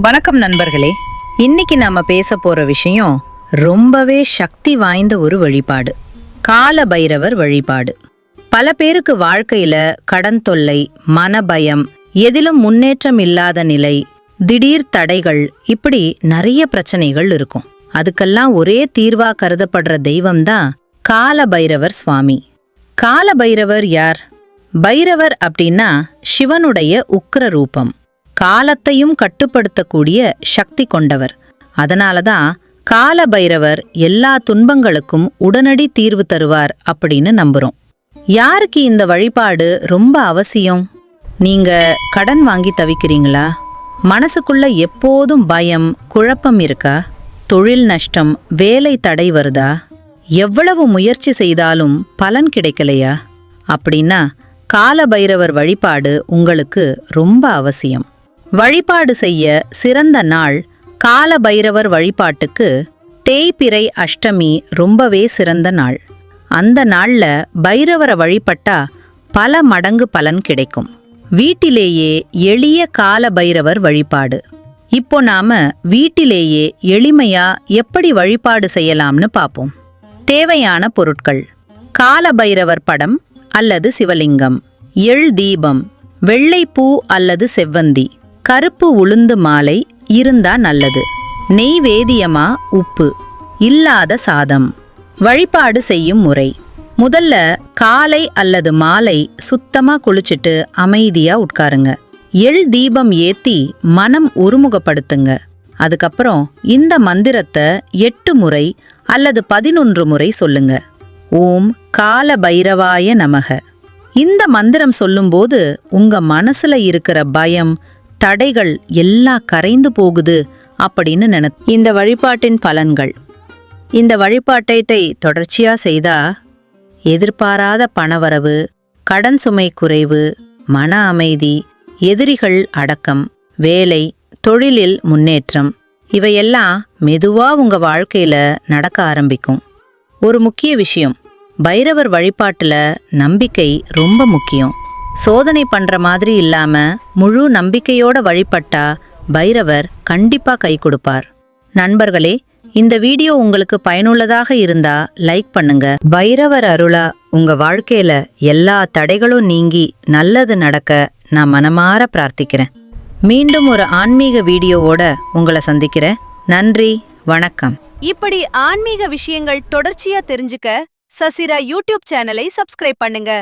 வணக்கம் நண்பர்களே. இன்னைக்கு நாம பேச போற விஷயம் ரொம்பவே சக்தி வாய்ந்த ஒரு வழிபாடு. கால பைரவர் வழிபாடு. பல பேருக்கு வாழ்க்கையில கடன் தொல்லை மனபயம் எதிலும் முன்னேற்றம் இல்லாத நிலை திடீர் தடைகள் இப்படி நிறைய பிரச்சனைகள் இருக்கும். அதுக்கெல்லாம் ஒரே தீர்வா கருதப்படுற தெய்வம்தான் கால பைரவர் சுவாமி. கால பைரவர் யார்? பைரவர் அப்படின்னா சிவனுடைய உக்ர ரூபம். காலத்தையும் கட்டுப்படுத்தக்கூடிய சக்தி கொண்டவர். அதனாலதான் கால பைரவர் எல்லா துன்பங்களுக்கும் உடனடி தீர்வு தருவார் அப்படின்னு நம்புறோம். யாருக்கு இந்த வழிபாடு ரொம்ப அவசியம்? நீங்க கடன் வாங்கி தவிக்கிறீங்களா? மனசுக்குள்ள எப்போதும் பயம் குழப்பம் இருக்கா? தொழில் நஷ்டம் வேலை தடை வருதா? எவ்வளவு முயற்சி செய்தாலும் பலன் கிடைக்கலையா? அப்படின்னா கால பைரவர் வழிபாடு உங்களுக்கு ரொம்ப அவசியம். வழிபாடு செய்ய சிறந்த நாள் கால பைரவர் வழிபாட்டுக்கு தேய்பிறை அஷ்டமி ரொம்பவே சிறந்த நாள். அந்த நாள்ல பைரவரை வழிபட்டா பல மடங்கு பலன் கிடைக்கும். வீட்டிலேயே எளிய கால பைரவர் வழிபாடு. இப்போ நாம வீட்டிலேயே எளிமையா எப்படி வழிபாடு செய்யலாம்னு பார்ப்போம் தேவையான பொருட்கள். கால பைரவர் படம் அல்லது சிவலிங்கம். எள் தீபம். வெள்ளைப்பூ அல்லது செவ்வந்தி. கருப்பு உளுந்து மாலை இருந்தா நல்லது. நெய்வேதியமா உப்பு. இல்லாத சாதம். வழிபாடு செய்யும் முறை. முதல்ல காலை அல்லது மாலை சுத்தமா குளிச்சிட்டு அமைதியா உட்காருங்க. எள் தீபம் ஏத்தி மனம் ஒருமுகப்படுத்துங்க. அதுக்கப்புறம் இந்த மந்திரத்தை எட்டு முறை அல்லது பதினொன்று முறை சொல்லுங்க. ஓம் கால பைரவாய நமக. இந்த மந்திரம் சொல்லும்போது உங்க மனசுல இருக்கிற பயம் தடைகள் எல்லாம் கரைந்து போகுது அப்படின்னு நினை இந்த வழிபாட்டின் பலன்கள். இந்த வழிபாட்டை தொடர்ச்சியா செய்தா எதிர்பாராத பணவரவு கடன் சுமை குறைவு மன அமைதி எதிரிகள் அடக்கம் வேலை தொழிலில் முன்னேற்றம் இவையெல்லாம் மெதுவா உங்க வாழ்க்கையில நடக்க ஆரம்பிக்கும். ஒரு முக்கிய விஷயம் பைரவர் வழிபாட்டுல நம்பிக்கை ரொம்ப முக்கியம். சோதனை பண்ற மாதிரி இல்லாம முழு நம்பிக்கையோட வழிபட்டா பைரவர் கண்டிப்பா கை கொடுப்பார். நண்பர்களே இந்த வீடியோ உங்களுக்கு பயனுள்ளதாக இருந்தா லைக் பண்ணுங்க. பைரவர் அருளா உங்க வாழ்க்கையில எல்லா தடைகளும் நீங்கி நல்லது நடக்க நான் மனமாற பிரார்த்திக்கிறேன். மீண்டும் ஒரு ஆன்மீக வீடியோவோட உங்களை சந்திக்கிறேன். நன்றி வணக்கம். இப்படி ஆன்மீக விஷயங்கள் தொடர்ச்சியா தெரிஞ்சுக்க சசிரா யூடியூப் சேனலை சப்ஸ்கிரைப் பண்ணுங்க.